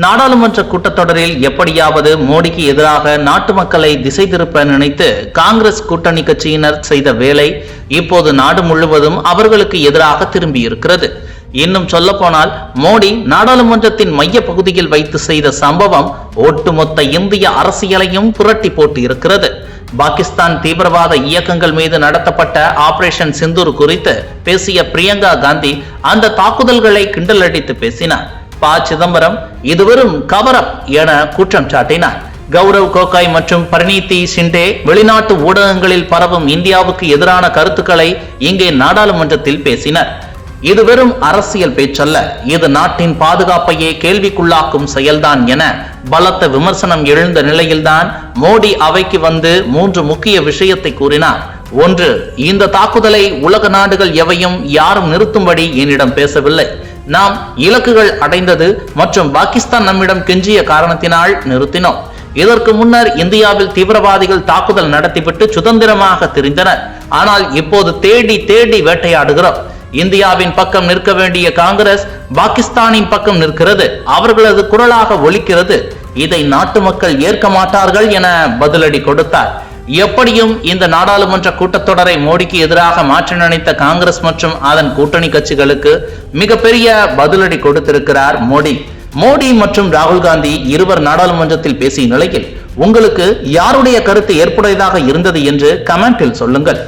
நாடாளுமன்ற கூட்டத்தொடரில் எப்படியாவது மோடிக்கு எதிராக நாட்டு மக்களை திசை திருப்ப நினைத்து காங்கிரஸ் கூட்டணி கட்சியினர் செய்த வேலை இப்போது நாடு முழுவதும் அவர்களுக்கு எதிராக திரும்பியிருக்கிறது. இன்னும் சொல்லப்போனால் மோடி நாடாளுமன்றத்தின் மைய பகுதியில் வைத்து செய்த சம்பவம் ஒட்டுமொத்த இந்திய அரசியலையும் புரட்டி போட்டு இருக்கிறது பாகிஸ்தான் தீவிரவாத இயக்கங்கள் மீது நடத்தப்பட்ட ஆபரேஷன் சிந்தூர் குறித்து பேசிய பிரியங்கா காந்தி அந்த தாக்குதல்களை கிண்டலடித்து பேசினார். ப சிதம்பரம் இதுவரும் கவரப் என குற்றம் சாட்டினார். கௌரவ் கோகாய் மற்றும் பரிணீதி சிண்டே வெளிநாட்டு ஊடகங்களில் பரவும் இந்தியாவுக்கு எதிரான கருத்துக்களை இங்கே நாடாளுமன்றத்தில் பேசினர். இது வெறும் அரசியல் பேச்சல்ல இது நாட்டின் பாதுகாப்பையே கேள்விக்குள்ளாக்கும் செயல்தான் என பலத்த விமர்சனம் எழுந்த நிலையில்தான் மோடி அவைக்கு வந்து மூன்று முக்கிய விஷயத்தை கூறினார். ஒன்று இந்த தாக்குதலை உலக நாடுகள் எவையும் யாரும் நிறுத்தும்படி என்னிடம் பேசவில்லை. நாம் இலக்குகள் அடைந்தது மற்றும் பாகிஸ்தான் நம்மிடம் கெஞ்சிய காரணத்தினால் நிறுத்தினோம். இதற்கு முன்னர் இந்தியாவில் தீவிரவாதிகள் தாக்குதல் நடத்திவிட்டு சுதந்திரமாக திரிந்தனர். ஆனால் இப்போது தேடி தேடி வேட்டையாடுகிறோம். இந்தியாவின் பக்கம் நிற்க வேண்டிய காங்கிரஸ் பாகிஸ்தானின் பக்கம் நிற்கிறது. அவர்களது குரலாக ஒலிக்கிறது. இதை நாட்டு மக்கள் ஏற்க மாட்டார்கள் என பதிலடி கொடுத்தார். எப்படியும் இந்த நாடாளுமன்ற கூட்டத்தொடரை மோடிக்கு எதிராக மாற்ற நினைத்த காங்கிரஸ் மற்றும் அதன் கூட்டணி கட்சிகளுக்கு மிகப்பெரிய பதிலடி கொடுத்திருக்கிறார் மோடி. மோடி மற்றும் ராகுல் காந்தி இருவர் நாடாளுமன்றத்தில் பேசிய நிலையில் உங்களுக்கு யாருடைய கருத்து ஏற்புடையதாக இருந்தது என்று கமெண்டில் சொல்லுங்கள்.